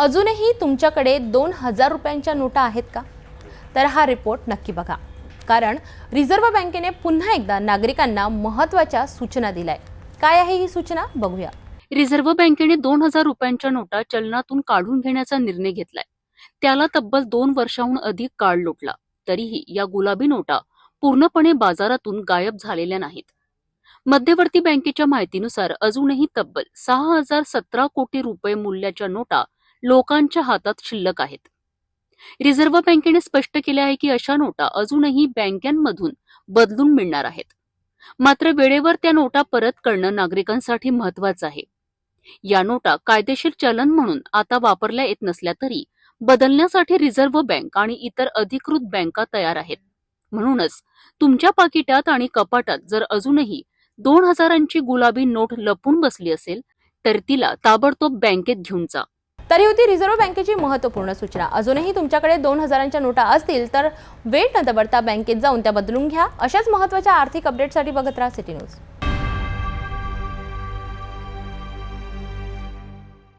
अजूनही तुमच्याकडे दोन हजार रुपयांच्या नोटा आहेत का? तर हा रिपोर्ट नक्की बघा. कारण रिझर्व्ह बँकेने पुन्हा एकदा नागरिकांना महत्त्वाच्या सूचना दिल्या काय आहे ही सूचना? बघूया. रिझर्व्ह बँकेने दोन हजार रुपयांच्या नोटा चलनातून काढून घेण्याचा निर्णय घेतलाय. त्याला तब्बल दोन वर्षाहून अधिक काळ लोटला. तरीही या गुलाबी नोटा पूर्णपणे बाजारातून गायब झालेल्या नाहीत. मध्यवर्ती बँकेच्या माहितीनुसार अजूनही तब्बल सहा हजार सतरा कोटी रुपये मूल्याच्या नोटा लोकांच्या हातात शिल्लक आहेत. रिझर्व्ह बँकेने स्पष्ट केले आहे की अशा नोटा अजूनही बँकांमधून बदलून मिळणार आहेत. मात्र वेळेवर त्या नोटा परत करणं नागरिकांसाठी महत्वाचं आहे. या नोटा कायदेशीर चलन म्हणून आता वापरल्या येत नसल्या तरी बदलण्यासाठी रिझर्व्ह बँक आणि इतर अधिकृत बँका तयार आहेत. म्हणूनच तुमच्या पाकिटात आणि कपाटात जर अजूनही दोन हजारांची गुलाबी नोट लपून बसली असेल तर तिला ताबडतोब बँकेत घेऊन जा. तरी होती रिझर्व्ह बँकेची महत्त्वपूर्ण सूचना. अजूनही तुमच्याकडे दोन हजारांच्या नोटा असतील तर वेट न दबडता बँकेत जाऊन त्या बदलून घ्या. अशाच महत्त्वाच्या आर्थिक अपडेटसाठी बघत राहा सिटी न्यूज.